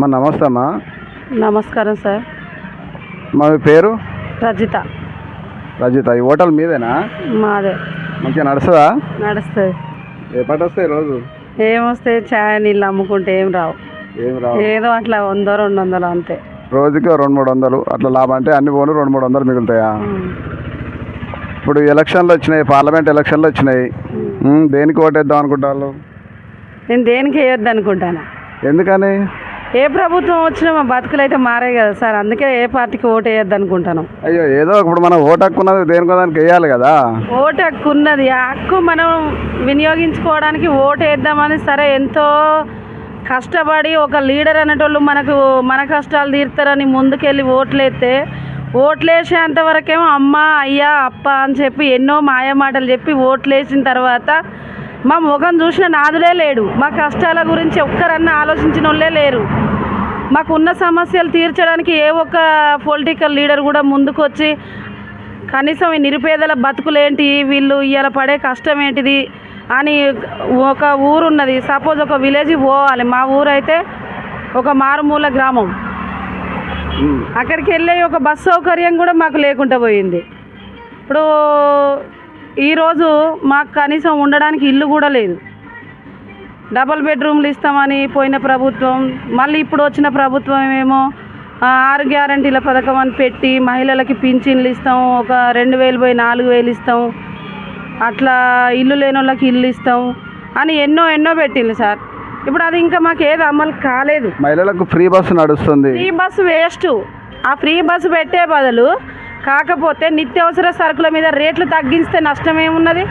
అమ్మ నమస్తే అమ్మా. నమస్కారం సార్. మా పేరు? రజిత. రజిత. ఈ హోటల్ మీదేనా? మాదే. మంచిగా నడుస్తుందా? నడుస్తుంది. ఏ పాట వస్తాయి రోజు ఏమొస్తే ఛాయ్ నీళ్ళు అమ్ముకుంటే ఏం రావు. ఏం రావు. ఏదో అట్లా వందో రెండు వందలు అంతే. రోజుకి రెండు మూడు వందలు. అట్లా లాభం అంటే అన్ని పోను రెండు మూడు వందలు మిగులుతాయా. ఇప్పుడు ఎలక్షన్లు వచ్చినాయి పార్లమెంట్ ఎలక్షన్లు వచ్చినాయి. దేనికి ఓటేద్దాం అనుకుంటారు నేను దేనికి వేయొద్దు అనుకుంటాను? ఎందుకని? ఏ ప్రభుత్వం వచ్చినా మా బతుకులు అయితే మారే కదా సార్. అందుకే ఏ పార్టీకి ఓటు వేయొద్దు అనుకుంటాను అయ్యో ఏదో ఇప్పుడు మనం ఓటు హక్కు ఉన్నది దేనికో దానికి వేయాలి కదా. ఓటు హక్కు ఉన్నది. ఆ హక్కు మనం వినియోగించుకోవడానికి ఓటు వేద్దామని సరే ఎంతో కష్టపడి ఒక లీడర్ అనేటోళ్ళు మనకు మన కష్టాలు తీరుతారని ముందుకెళ్ళి ఓట్లు వేస్తే ఓట్లు వేసేంత వరకేమో అమ్మ అయ్యా అప్ప అని చెప్పి ఎన్నో మాయమాటలు చెప్పి ఓట్లు వేసిన తర్వాత మా ముఖం చూసిన నాదులే లేడు. మా కష్టాల గురించి ఒక్కరన్నా ఆలోచించిన వాళ్ళే లేరు. మాకు ఉన్న సమస్యలు తీర్చడానికి ఏ ఒక్క పొలిటికల్ లీడర్ కూడా ముందుకొచ్చి కనీసం ఈ నిరుపేదల బతుకులేంటి? వీళ్ళు ఇవాళ పడే కష్టం ఏంటిది అని ఒక ఊరు ఉన్నది సపోజ్ ఒక విలేజ్ పోవాలి. మా ఊరు అయితే ఒక మారుమూల గ్రామం. అక్కడికి వెళ్ళే ఒక బస్ సౌకర్యం కూడా మాకు లేకుండా పోయింది. ఇప్పుడు ఈరోజు మాకు కనీసం ఉండడానికి ఇల్లు కూడా లేదు. డబల్ బెడ్రూమ్లు ఇస్తామని పోయిన ప్రభుత్వం మళ్ళీ ఇప్పుడు వచ్చిన ప్రభుత్వం ఏమో ఆరు గ్యారంటీల పథకం అని పెట్టి మహిళలకి పింఛన్లు ఇస్తాం ఒక రెండు వేలు పోయి నాలుగు వేలు ఇస్తాం అట్లా ఇల్లు లేని వాళ్ళకి ఇల్లు ఇస్తాం అని ఎన్నో ఎన్నో పెట్టింది సార్. ఇప్పుడు అది ఇంకా మాకు ఏది అమలు కాలేదు. మహిళలకు ఫ్రీ బస్సు నడుస్తుంది. Free bus waste. ఆ ఫ్రీ బస్సు పెట్టే బదులు కాకపోతే నిత్యావసర సరుకుల మీద రేట్లు తగ్గిస్తే నష్టం ఏమున్నది?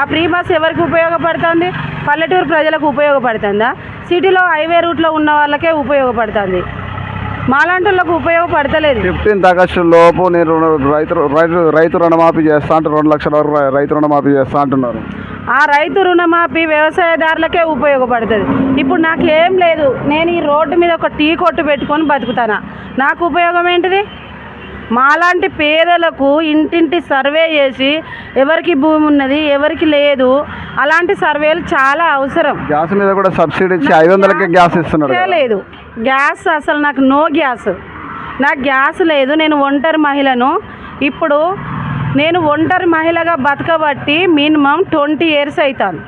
ఆ ఫ్రీ బస్ ఎవరికి ఉపయోగపడుతుంది? పల్లెటూరు ప్రజలకు ఉపయోగపడుతుందా? సిటీలో హైవే రూట్లో ఉన్న వాళ్ళకే ఉపయోగపడుతుంది. మాలాంటి వాళ్ళకు ఉపయోగపడతలేదు. ఫిఫ్టీన్త్ ఆగస్టు లోపు నేను రైతు రైతు రైతు రుణమాఫీ చేస్తా అంటే రెండు లక్షల వరకు రైతు రుణమాఫీ చేస్తా అంటున్నారు. ఆ రైతు రుణమాఫీ వ్యవసాయదారులకే ఉపయోగపడుతుంది. ఇప్పుడు నాకు ఏం లేదు. నేను ఈ రోడ్డు మీద ఒక టీ కొట్టు పెట్టుకొని బతుకుతానా? నాకు ఉపయోగం ఏంటిది? మాలాంటి పేదలకు ఇంటింటి సర్వే చేసి ఎవరికి భూమి ఉన్నది ఎవరికి లేదు అలాంటి సర్వేలు చాలా అవసరం. గ్యాస్ మీద కూడా సబ్సిడీ ఇచ్చి ఐదు వందలకే గ్యాస్ ఇస్తున్నారు. లేదు. గ్యాస్ అసలు నాకు నో గ్యాస్. నాకు గ్యాస్ లేదు నేను ఒంటరి మహిళను. ఇప్పుడు నేను ఒంటరి మహిళగా బతకబట్టి మినిమం ట్వంటీ ఇయర్స్ అవుతాను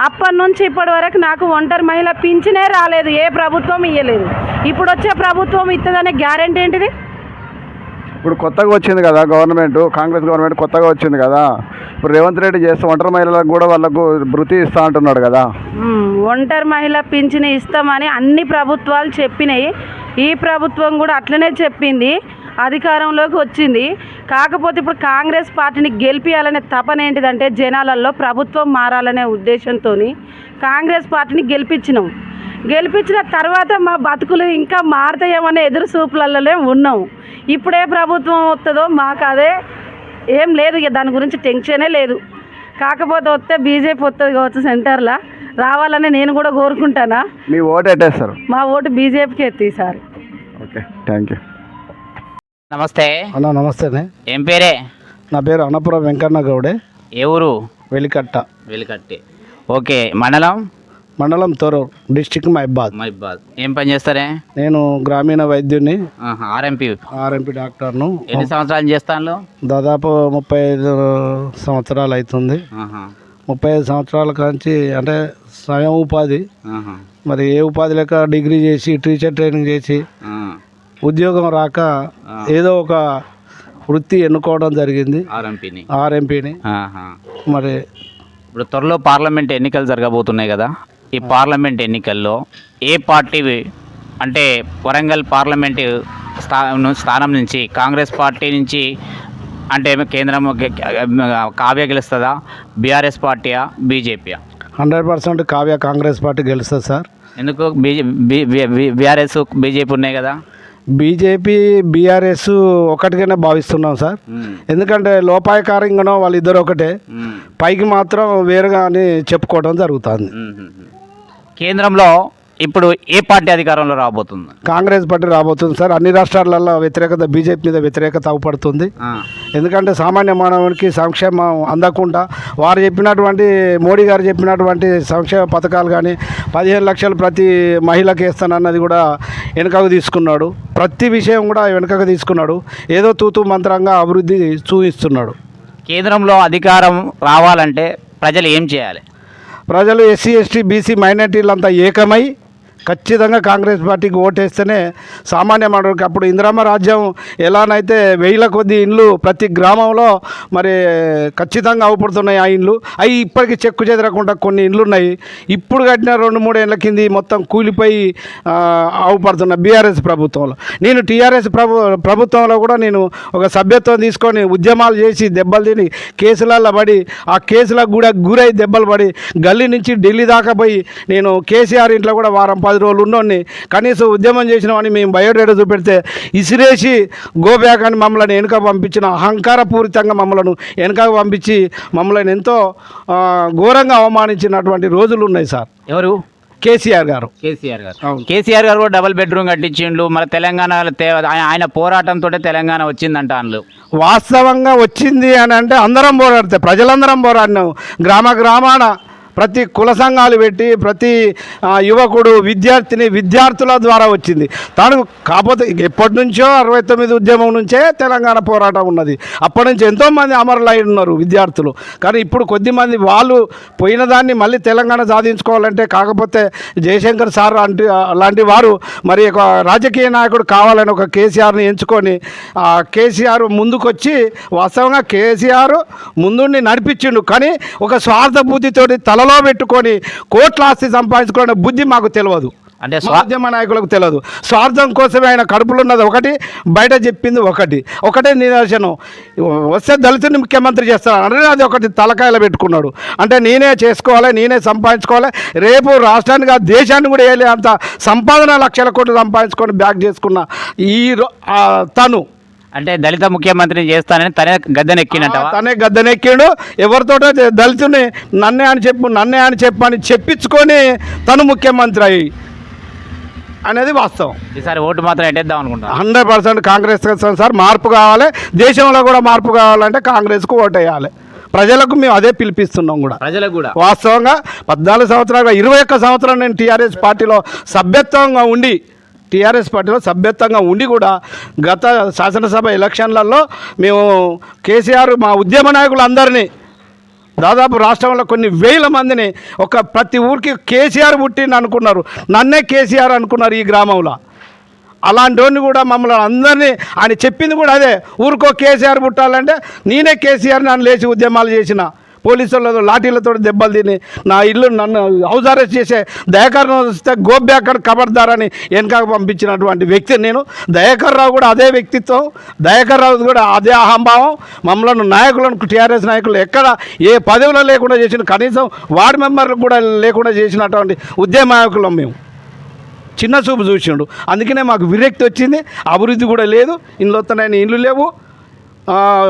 అప్పటి నుంచి ఇప్పటి వరకు నాకు ఒంటరి మహిళ పింఛనే రాలేదు ఏ ప్రభుత్వం ఇవ్వలేదు ఇప్పుడు వచ్చే ప్రభుత్వం ఇస్తుందనే గ్యారెంటీ ఏంటిది? ఇప్పుడు కొత్తగా వచ్చింది కదా గవర్నమెంట్ కాంగ్రెస్ గవర్నమెంట్ కొత్తగా వచ్చింది కదా. ఇప్పుడు రేవంత్ రెడ్డి చేస్తే ఒంటరి మహిళలకు కూడా వాళ్ళకు వృత్తి ఇస్తా అంటున్నాడు కదా. ఒంటరి మహిళ పింఛను ఇస్తామని అన్ని ప్రభుత్వాలు చెప్పినాయి. ఈ ప్రభుత్వం కూడా అట్లనే చెప్పింది. అధికారంలోకి వచ్చింది. కాకపోతే ఇప్పుడు కాంగ్రెస్ పార్టీని గెలిపించాలనే తపన ఏంటిదంటే జనాలలో ప్రభుత్వం మారాలనే ఉద్దేశంతో కాంగ్రెస్ పార్టీని గెలిపించినాం. గెలిపించిన తర్వాత మా బతుకులు ఇంకా మారుతాయేమనే ఎదురు చూపులలోనే ఉన్నాం. ఇప్పుడే ప్రభుత్వం వస్తుందో మాకు అదే ఏం లేదు ఇక దాని గురించి టెన్షనే లేదు. కాకపోతే వస్తే బీజేపీ వస్తుంది కావచ్చు సెంటర్లో. రావాలని నేను కూడా కోరుకుంటానా? మీ ఓటు ఎట్టేస్తారు మా ఓటు బీజేపీకి ఎత్తి ఈసారి. Okay thank you. నమస్తే. అన్న నమస్తేనే ఏం పేరే? నా పేరు అన్నపురం వెంకన్న గౌడే. ఏ ఊరు? వెలికట్ట. వెలికట్టి. ఓకే మండలం? మండలం తొరూరు డిస్టిక్ మహిబాద్. మైబాద్ ఏం పని చేస్తారే? నేను గ్రామీణ వైద్యుని. ఆర్ఎంపీ. ఆర్ఎంపీ డాక్టర్ను. ఎన్ని సంవత్సరాలు చేస్తాను దాదాపు ముప్పై ఐదు సంవత్సరాలు అవుతుంది ముప్పై ఐదు సంవత్సరాల కాంచి అంటే స్వయం ఉపాధి. మరి ఏ ఉపాధి లేక డిగ్రీ చేసి టీచర్ ట్రైనింగ్ చేసి ఉద్యోగం రాక ఏదో ఒక వృత్తి ఎన్నుకోవడం జరిగింది. ఆర్ఎంపీని. ఆర్ఎంపీని. మరి ఇప్పుడు త్వరలో పార్లమెంట్ ఎన్నికలు జరగబోతున్నాయి కదా. ఈ పార్లమెంట్ ఎన్నికల్లో ఏ పార్టీ అంటే వరంగల్ పార్లమెంట్ స్థా స్థానం నుంచి కాంగ్రెస్ పార్టీ నుంచి అంటే కేంద్రం కావ్య గెలుస్తుందా? బీఆర్ఎస్ పార్టీయా? బీజేపీయా? Hundred percent Kavya Congress party గెలుస్తుంది సార్. ఎందుకు? బీజే బీఆర్ఎస్ బీజేపీ ఉన్నాయి కదా? బీజేపీ బీఆర్ఎస్ ఒకటిగానే భావిస్తున్నాం సార్. ఎందుకంటే లోపాయకారంగానో వాళ్ళిద్దరు ఒకటే పైకి మాత్రం వేరుగా అని చెప్పుకోవడం జరుగుతుంది. కేంద్రంలో ఇప్పుడు ఏ పార్టీ అధికారంలో రాబోతుంది? కాంగ్రెస్ పార్టీ రాబోతుంది సార్. అన్ని రాష్ట్రాలలో వ్యతిరేకత బీజేపీ మీద వ్యతిరేకత అవపడుతుంది ఎందుకంటే సామాన్య మానవునికి సంక్షేమం అందకుండా వారు చెప్పినటువంటి మోడీ గారు చెప్పినటువంటి సంక్షేమ పథకాలు కానీ పదిహేను లక్షలు ప్రతి మహిళకి వేస్తానన్నది కూడా వెనుకకు తీసుకున్నాడు. ప్రతి విషయం కూడా వెనుకకు తీసుకున్నాడు. ఏదో తూతూ మంత్రంగా అభివృద్ధి చూపిస్తున్నాడు. కేంద్రంలో అధికారం రావాలంటే ప్రజలు ఏం చేయాలి? ప్రజలు ఎస్సీ ఎస్టీ బీసీ మైనార్టీలంతా ఏకమై ఖచ్చితంగా కాంగ్రెస్ పార్టీకి ఓటేస్తేనే సామాన్య మానవుడికి అప్పుడు ఇందిరామ రాజ్యం ఎలానైతే వేల కొద్ది ఇండ్లు ప్రతి గ్రామంలో మరి ఖచ్చితంగా అవపడుతున్నాయి ఆ ఇండ్లు అవి ఇప్పటికీ చెక్కు చెదరకుండా కొన్ని ఇండ్లు ఉన్నాయి ఇప్పుడు కట్టిన రెండు మూడు ఏళ్ళ కింది మొత్తం కూలిపోయి అవుపడుతున్న అవపడుతున్న బీఆర్ఎస్ ప్రభుత్వంలో. నేను టీఆర్ఎస్ ప్రభు ప్రభుత్వంలో కూడా నేను ఒక సభ్యత్వం తీసుకొని ఉద్యమాలు చేసి దెబ్బలు తిని కేసులలో పడి ఆ కేసులకు కూడా గురై దెబ్బలు పడి గల్లీ నుంచి ఢిల్లీ దాకా పోయి నేను కేసీఆర్ ఇంట్లో కూడా వారం పది రోజులు ఉన్నోడిని కనీసం ఉద్యమం చేసినామని మేము బయోడేటా చూపెడితే ఇసిరేసి గోబ్యాక్ అని మమ్మల్ని వెనుక పంపించిన అహంకారపూరితంగా మమ్మల్ని వెనుక పంపించి మమ్మల్ని ఎంతో ఘోరంగా అవమానించినటువంటి రోజులు ఉన్నాయి సార్. ఎవరు? కేసీఆర్ గారు. కేసీఆర్ గారు. కేసీఆర్ గారు కూడా డబుల్ బెడ్రూమ్ కట్టించిండు. మన తెలంగాణ ఆయన పోరాటంతో తెలంగాణ వచ్చిందంట అందులో వాస్తవంగా వచ్చింది అని అంటే అందరం పోరాడితే ప్రజలందరం పోరాడినాం. గ్రామ గ్రామాన ప్రతి కుల సంఘాలు పెట్టి ప్రతి యువకుడు విద్యార్థిని విద్యార్థుల ద్వారా వచ్చింది. తాను కాకపోతే ఎప్పటి నుంచో అరవై తొమ్మిది ఉద్యమం నుంచే తెలంగాణ పోరాటం ఉన్నది. అప్పటి నుంచి ఎంతోమంది అమరులై ఉన్నారు విద్యార్థులు. కానీ ఇప్పుడు కొద్దిమంది వాళ్ళు పోయిన దాన్ని మళ్ళీ తెలంగాణ సాధించుకోవాలంటే కాకపోతే జయశంకర్ సార్ అంటే అలాంటి వారు మరి ఒక రాజకీయ నాయకుడు కావాలని ఒక కేసీఆర్ని ఎంచుకొని కేసీఆర్ ముందుకొచ్చి వాస్తవంగా కేసీఆర్ ముందుండి నడిపించిండు. కానీ ఒక స్వార్థ తల తలలో పెట్టుకొని కోట్ల ఆస్తి సంపాదించుకునే బుద్ధి మాకు తెలియదు. అంటే మా స్వా ఉద్యమ నాయకులకు తెలియదు. స్వార్థం కోసమే ఆయన కడుపులో ఉన్నది ఒకటి బయట చెప్పింది ఒకటి. ఒకటే నిదర్శనం. వస్తే దళితుని ముఖ్యమంత్రి చేస్తాను అంటే అది ఒకటి తలకాయలు పెట్టుకున్నాడు. అంటే నేనే చేసుకోవాలి నేనే సంపాదించుకోవాలి. రేపు రాష్ట్రానికి ఆ దేశాన్ని కూడా వేయలే అంత సంపాదన లక్షల కోట్లు సంపాదించుకొని బ్యాక్ చేసుకున్న ఈ తను అంటే దళిత ముఖ్యమంత్రిని చేస్తానని తనే గద్దెనెక్కినట్టవా తనే గద్దెనెక్కిండు. ఎవరితోటో దళితుని నన్నే అని చెప్పు నన్నే అని చెప్పు అని చెప్పించుకొని తను ముఖ్యమంత్రి అయ్యి అనేది వాస్తవం. ఈసారి ఓటు మాత్రం ఎట్టేద్దాం అనుకుంటా హండ్రెడ్ పర్సెంట్ కాంగ్రెస్ సార్. మార్పు కావాలి. దేశంలో కూడా మార్పు కావాలంటే కాంగ్రెస్కు ఓటేయాలి. ప్రజలకు మేము అదే పిలిపిస్తున్నాం కూడా. ప్రజలకు కూడా. వాస్తవంగా పద్నాలుగు సంవత్సరాలుగా ఇరవై ఒక్క సంవత్సరం నేను టీఆర్ఎస్ పార్టీలో సభ్యత్వంగా ఉండి టీఆర్ఎస్ పార్టీలో సభ్యత్వంగా ఉండి కూడా గత శాసనసభ ఎలక్షన్లలో మేము కేసీఆర్ మా ఉద్యమ నాయకులందరినీ దాదాపు రాష్ట్రంలో కొన్ని వేల మందిని ఒక ప్రతి ఊరికి కేసీఆర్ పుట్టింది అనుకున్నారు. నన్నే కేసీఆర్ అనుకున్నారు ఈ గ్రామంలో. అలాంటి కూడా మమ్మల్ని అందరినీ ఆయన చెప్పింది కూడా అదే. ఊరికో కేసీఆర్ పుట్టాలంటే నేనే కేసీఆర్ నన్ను లేచి ఉద్యమాలు చేసిన. పోలీసులతో లాఠీలతో దెబ్బలు తిని నా ఇల్లు నన్ను హౌస్ అరెస్ట్ చేసే దయాకర్ వస్తే గోబ్యాకర్ కబర్దారని అని పంపించినటువంటి వ్యక్తి నేను. దయాకర్ రావు కూడా అదే వ్యక్తిత్వం. దయాకర్ రావు కూడా అదే అహంభావం. మమ్మల్ని నాయకులను టీఆర్ఎస్ నాయకులు ఎక్కడ ఏ పదవిలో లేకుండా చేసిన కనీసం వార్డు మెంబర్లు కూడా లేకుండా చేసినటువంటి ఉద్యమ నాయకులం మేము. చిన్న చూపు చూసిండు. అందుకనే మాకు విరక్తి వచ్చింది. అభివృద్ధి కూడా లేదు. ఇండ్లు వస్తున్నాయని ఇండ్లు లేవు.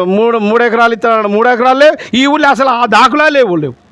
మూడు మూడు ఎకరాలు ఇస్తాడు మూడు ఎకరాలు లేవు. ఈ ఊళ్ళో అసలు ఆ దాఖలా లేవు లేవు.